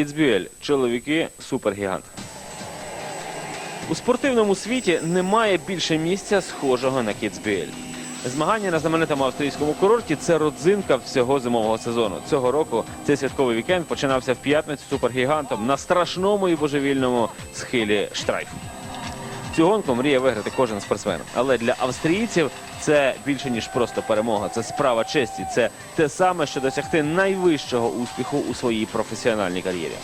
Кіцбюель. Чоловіки супергігант. У спортивному світі немає більше місця схожого на Кіцбюель. Змагання на знаменитому австрійському курорті це родзинка всього зимового сезону. Цього року цей святковий вікенд починався в п'ятницю супергігантом на страшному і божевільному схилі штрайфу. Цю гонку мріє виграти кожен спортсмен. Але для австрійців це більше ніж просто перемога. Це справа честі. Це те саме, що досягти найвищого успіху у своїй професіональній кар'єрі.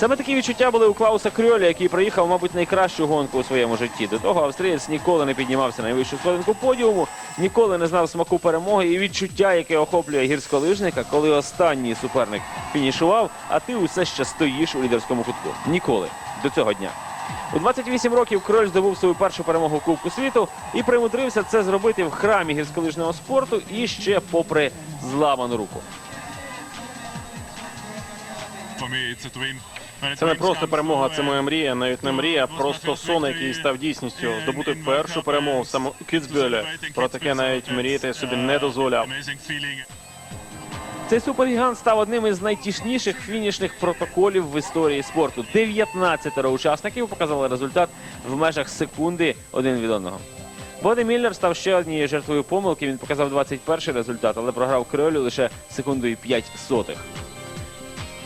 Саме такі відчуття були у Клауса Крьоля, який проїхав, мабуть, найкращу гонку у своєму житті. До того австрієць ніколи не піднімався на найвищу сходинку подіуму, ніколи не знав смаку перемоги і відчуття, яке охоплює гірськолижника, коли останній суперник фінішував, а ти усе ще стоїш у лідерському кутку. Ніколи до цього дня. У 28 років Кроль здобув свою першу перемогу Кубку світу і примудрився це зробити в храмі гірськолижного спорту і ще попри зламану руку. Це не просто перемога, це моя мрія, навіть не мрія, а просто сон, який став дійсністю. Здобути першу перемогу саме у Кіцбюелі. Про таке навіть мріяти собі не дозволяв. Цей супергігант став одним із найтішніших фінішних протоколів в історії спорту. 19 учасників показали результат в межах секунди один від одного. Боди Міллер став ще однією жертвою помилки. Він показав 21-й результат, але програв Крьолю лише секундою 5 сотих.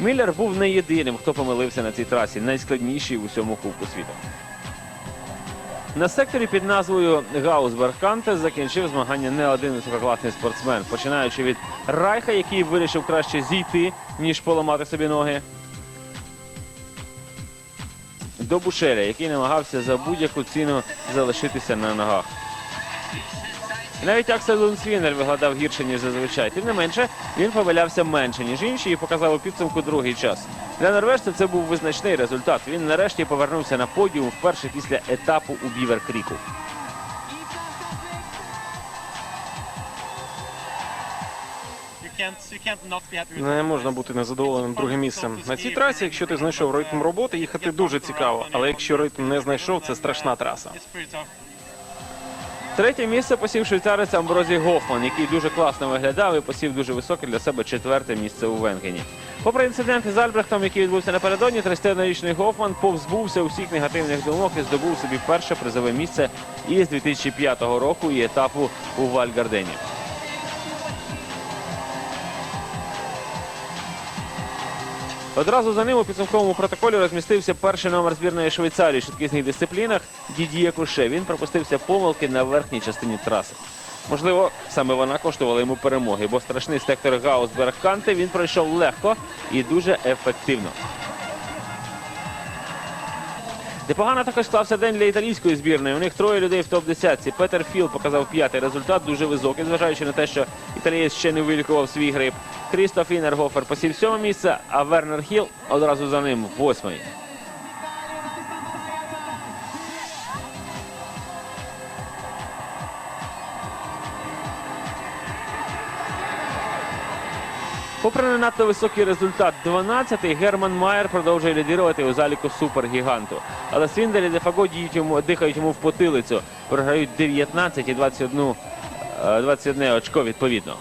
Міллер був не єдиним, хто помилився на цій трасі, найскладнішій в усьому Кубку світу. На секторі під назвою Гаусберг-Канте закінчив змагання не один висококласний спортсмен, починаючи від Райха, який вирішив краще зійти, ніж поламати собі ноги. До Бушеля, який намагався за будь-яку ціну залишитися на ногах. І навіть Аксель Лунсвінер виглядав гірше, ніж зазвичай. Тим не менше, він помилявся менше, ніж інші, і показав у підсумку другий час. Для норвежця це був визначний результат. Він нарешті повернувся на подіум вперше після етапу у Бівер Кріку. Не можна бути незадоволеним другим місцем. На цій трасі, якщо ти знайшов ритм роботи, їхати дуже цікаво. Але якщо ритм не знайшов, це страшна траса. Третє місце посів швейцарець Амброзій Гофман, який дуже класно виглядав і посів дуже високе для себе четверте місце у Венгені. Попри інцидент із Альбрехтом, який відбувся напередодні, 31-річний Гофман повзбувся усіх негативних думок і здобув собі перше призове місце із 2005 року і етапу у Вальгардені. Одразу за ним у підсумковому протоколі розмістився перший номер збірної Швейцарії в швидкісних дисциплінах Дідіє Куше. Він пропустився помилки на верхній частині траси. Можливо, саме вона коштувала йому перемоги, бо страшний сектор Гаусберг Канте він пройшов легко і дуже ефективно. Непогано також склався день для італійської збірної. У них троє людей в топ-10. Петер Філ показав п'ятий результат, дуже високий, зважаючи на те, що італієць ще не вилікував свій грип. Крістоф Інергофер посів сьоме місце, а Вернер Хіл одразу за ним восьмий. Попри не надто високий результат 12-й, Герман Майер продовжує лідирувати у заліку супергіганту. Але Свіндель і Дефаго йому, дихають йому в потилицю. Програють 19 і 21, е, 21 очко відповідно.